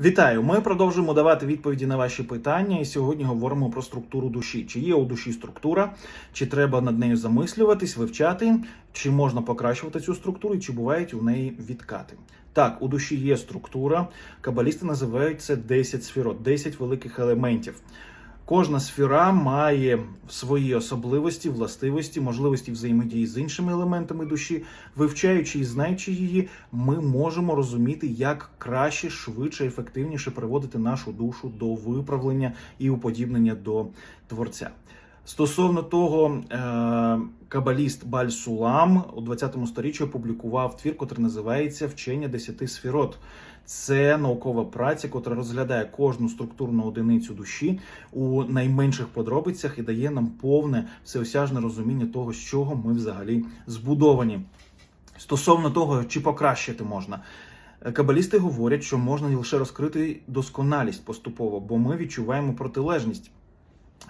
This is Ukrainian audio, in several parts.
Вітаю! Ми продовжуємо давати відповіді на ваші питання, і сьогодні говоримо про структуру душі. Чи є у душі структура, чи треба над нею замислюватись, вивчати, чи можна покращувати цю структуру, і чи бувають у неї відкати. Так, у душі є структура. Кабалісти називають це 10 сфірот, 10 великих елементів. Кожна сфера має свої особливості, властивості, можливості взаємодії з іншими елементами душі. Вивчаючи і знаючи її, ми можемо розуміти, як краще, швидше, ефективніше приводити нашу душу до виправлення і уподібнення до творця. Стосовно того, е, кабаліст Баль Сулам у 20 сторіччі опублікував твір, який називається Вчення десяти сферот. Це наукова праця, яка розглядає кожну структурну одиницю душі у найменших подробицях і дає нам повне всеосяжне розуміння того, з чого ми взагалі збудовані. Стосовно того, чи покращити можна. Кабалісти говорять, що можна лише розкрити досконалість поступово, бо ми відчуваємо протилежність.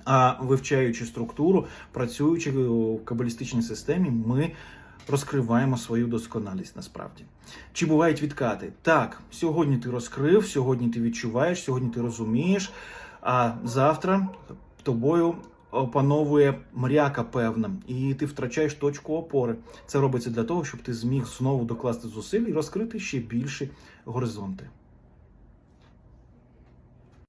А вивчаючи структуру, працюючи в кабалістичній системі, ми розкриваємо свою досконалість насправді. Чи бувають відкати? Так, сьогодні ти розкрив, сьогодні ти відчуваєш, сьогодні ти розумієш, а завтра тобою опановує мряка певна, і ти втрачаєш точку опори. Це робиться для того, щоб ти зміг знову докласти зусиль і розкрити ще більші горизонти.